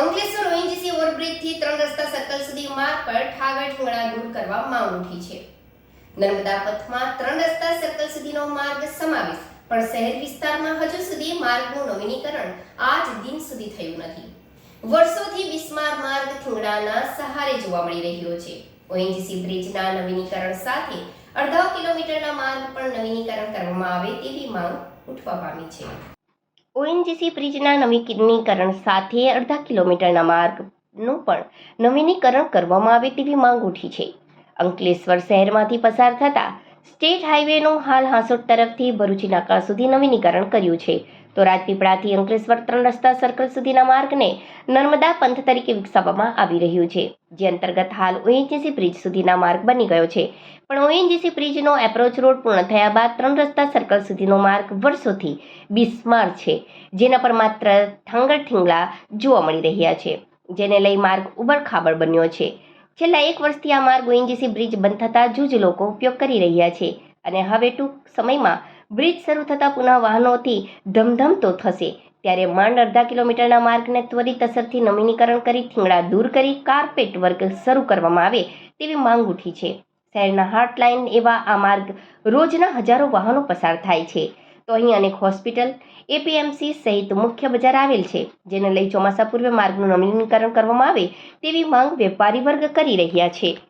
Ankleshwar ONGC ઓવરબ્રિજથી ત્રણ રસ્તા circle સુધી માર્ગ પર ઠાગર ઠીંગણા દૂર કરવા માંગ ઉઠી છે. નર્મદા પથમાં ત્રણ રસ્તા સર્કલ સુધીનો માર્ગ સમાવેશ, પણ શહેર વિસ્તારમાં હજુ સુધી માર્ગનું નવીનીકરણ આજ દિન સુધી થયું નથી. વર્ષોથી બિસ્માર માર્ગ ઠુંગડાના સહારે જોવા મળી રહ્યો છે. ઓએનજીસી બ્રિજના નવીનીકરણ સાથે અડધા કિલોમીટરના માર્ગ પણ નવીનીકરણ કરવામાં આવે તેવી માંગ ઉઠવા પામી છે. ઓએનજીસી બ્રિજના નવીનીકરણ સાથે અડધા કિલોમીટરના માર્ગનું પણ નવીનીકરણ કરવામાં આવે તેવી માંગ ઉઠી છે. અંકલેશ્વર શહેરમાંથી પસાર થતા સ્ટેટ હાઈવેનું હાલ હાંસોટ તરફથી ભરૂચી નાકા સુધી નવીનીકરણ કર્યું છે. તો રાજપીપળાથી અંકલેશ્વર ત્રણ રસ્તા સર્કલ સુધીના માર્ગને નર્મદા પંથ તરીકે વિકસાવવામાં આવી રહ્યું છે. જે અંતર્ગત હાલ ઓએનજીસી બ્રિજ સુધીના માર્ગ બની ગયો છે. પણ ઓએનજીસી બ્રિજનો એપ્રોચ રોડ પૂર્ણ થયા બાદ ત્રણ રસ્તા સર્કલ સુધીનો માર્ગ વર્ષોથી બિસ્માર છે, જેના પર માત્ર ઠાંગર ઠીંગલા જોવા મળી રહ્યા છે. જેને લઈ માર્ગ ઉબડખાબડ બન્યો છે. છેલ્લા એક વર્ષથી આ માર્ગ ઓએનજીસી બ્રિજ બંધ થતાં જૂજ લોકો ઉપયોગ કરી રહ્યા છે અને હવે ટૂંક સમયમાં બ્રિજ શરૂ થતાં પુનઃ વાહનોથી ધમધમતો થશે. ત્યારે માંડ અડધા કિલોમીટરના માર્ગને ત્વરિત અસરથી નવીનીકરણ કરી થીંગડા દૂર કરી કાર્પેટ વર્ક શરૂ કરવામાં આવે તેવી માંગ ઉઠી છે. શહેરના હાર્ટલાઇન એવા આ માર્ગ રોજના હજારો વાહનો પસાર થાય છે. અહીં અનેક હોસ્પિટલ એપીએમસી સહિત મુખ્ય બજાર આવેલ છે, જેને લઈ ચોમાસા પૂર્વે માર્ગનું નવીનીકરણ કરવામાં આવે તેવી માંગ વેપારી વર્ગ કરી રહ્યા છે.